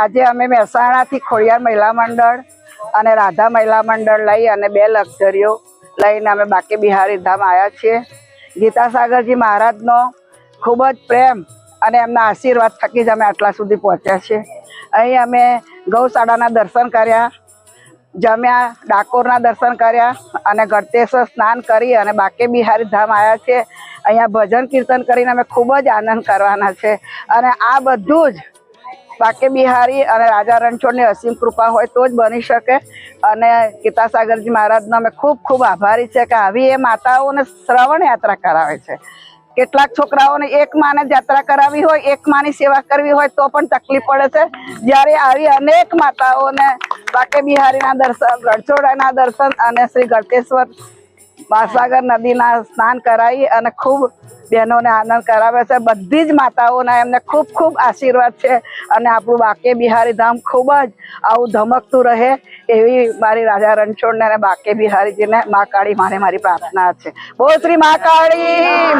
આજે અમે મહેસાણાથી ખોડિયાર મહિલા મંડળ અને રાધા મહિલા મંડળ લઈ અને બે લક્ઝરીઓ લઈને અમે બાકી બિહારી ધામ આવ્યા છીએ. ગીતાસાગરજી મહારાજનો ખૂબ જ પ્રેમ અને એમના આશીર્વાદ થકી જ અમે આટલા સુધી પહોંચ્યા છીએ. અહીં અમે ગૌશાળાના દર્શન કર્યા, જમ્યા, ડાકોરના દર્શન કર્યા અને ગળતેશ્વર સ્નાન કરી અને બાકે બિહારી ધામ આવ્યા છે અહીંયા ભજન કીર્તન કરીને અમે ખૂબ જ આનંદ કરવાના છે. અને આ બધું જ બાકે બિહારી અને રાજા રણછોડની અસીમ કૃપા હોય તો જ બની શકે. અને ગીતાસાગરજી મહારાજનો અમે ખૂબ ખૂબ આભારી છે કે આવી એ માતાઓને શ્રવણ યાત્રા કરાવે છે. કેટલાક છોકરાઓને એક માને યાત્રા કરાવી હોય, એક માની સેવા કરવી હોય તો પણ તકલીફ પડે છે. જ્યારે આવી અનેક માતાઓને બાકે બિહારીના દર્શન, રણછોડના દર્શન અને શ્રી ગળતેશ્વર મહાસાગર નદીના સ્નાન કરાવી અને ખૂબ બહેનોને આનંદ કરાવે છે. બધી જ માતાઓના એમને ખૂબ ખૂબ આશીર્વાદ છે અને આપણું બાકે બિહારી ધામ ખૂબ જ આવું ધમકતું રહે એવી મારી રાજા રણછોડને અને બાકે બિહારીજીને મા કાળી મારે મારી પ્રાર્થના છે. બહુ શ્રી મા કાળી.